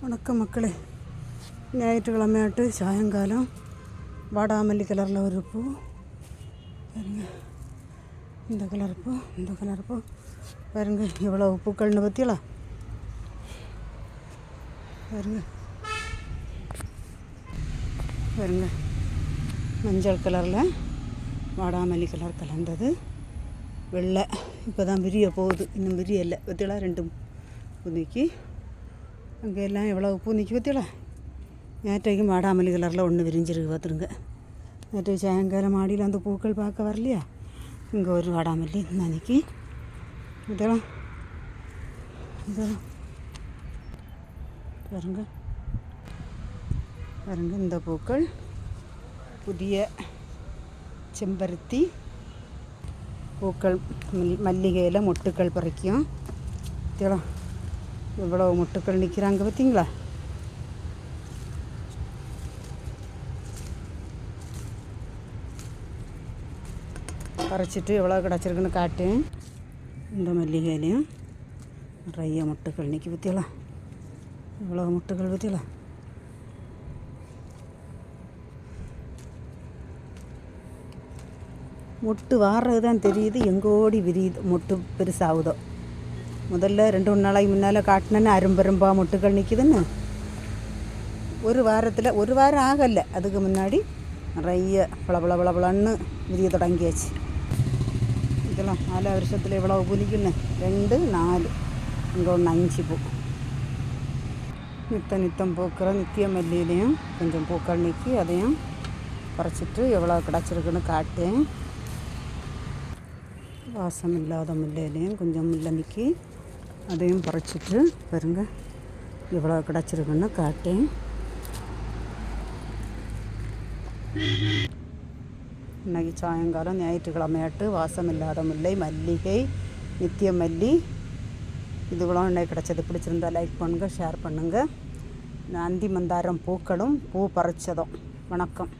வணக்கம் மக்களே. ஞாயிற்றுக்கிழமையாட்டு சாயங்காலம் வாடாமல்லி கலரில் ஒரு பூ. பாருங்க. இந்த கலர் பூ இந்த கலர் பூ. பாருங்க இவ்வளோ பூக்கள்னு பற்றியலா பாருங்க. பாருங்க. மஞ்சள் கலரில் வாடாமல்லி கலர் கலந்தது. வெள்ளை. இப்போ தான் விரிய போகுது. இன்னும் விரியலை. பற்றியலாம் ரெண்டு பூந்திக்கு அங்கே எல்லாம் எவ்வளோ பூ பூந்திக்கு பற்றியலா நேற்றைக்கு வாடாமல்லி கலரில் ஒன்று விரிஞ்சிருக்கு பார்த்துருங்க. நேற்று சாயங்காலம் மாடியில் அந்த பூக்கள் பார்க்க வரலையா? இங்கே ஒரு வாடாமல்லி அன்னைக்கு இதெல்லாம் இதெல்லாம் பாருங்க. பாருங்க இந்த பூக்கள். புதிய செம்பருத்தி பூக்கள். மல்லிகையில் மொட்டுக்கள் பறிக்கும். இதெல்லாம் இவ்வளோ முட்டுக்கள் நிற்கிறாங்க பார்த்தீங்களா? பறிச்சிட்டு எவ்வளோ கிடச்சிருக்குன்னு காட்டேன் இந்த மல்லிகையிலையும் நிறைய முட்டுக்கள் நிற்கி பற்றியலாம் இவ்வளோ மொட்டுக்கள் பற்றியலாம் மொட்டு வாடுறது தான் தெரியுது எங்கோடி விரியுது மொட்டு பெருசாகுதோ. முதல்ல ரெண்டு மூணு நாளைக்கு முன்னால் காட்டினேன்னு அரும்பரும்பா மொட்டுக்கள் நிற்கிதுன்னு ஒரு வாரத்தில் ஒரு வாரம் ஆகலை. அதுக்கு முன்னாடி நிறைய பளபள பளபளன்னு விரிய தொடங்கியாச்சு. இதெல்லாம் நாலு வருஷத்தில் இவ்வளோ புலிக்குன்னு. ரெண்டு நாலு. இங்கே ஒன்று அஞ்சு பூ. நித்தம் நித்தம் பூக்கிற நித்திய மல்லியிலையும் கொஞ்சம் பூக்கள் நீக்கி அதையும் குறைச்சிட்டு எவ்வளோ கிடச்சிருக்குன்னு காட்டேன். வாசம் இல்லாத முல்லையிலையும் கொஞ்சம் முல்லை நிற்கி அதையும் பறிச்சிட்டு பாருங்க. எவ்வளோ கிடச்சிருக்குன்னு காட்டேன் இன்னைக்கு சாயங்காலம் ஞாயிற்றுக்கிழமையாட்டு வாசம் இல்லாத முல்லை மல்லிகை நித்திய மல்லி. இதுவெல்லாம் இன்றைக்கி கிடச்சது. பிடிச்சிருந்தா லைக் பண்ணுங்கள் ஷேர் பண்ணுங்கள் நந்தி மந்தாரம் பூக்களும் பூ பறிச்சதும். வணக்கம்.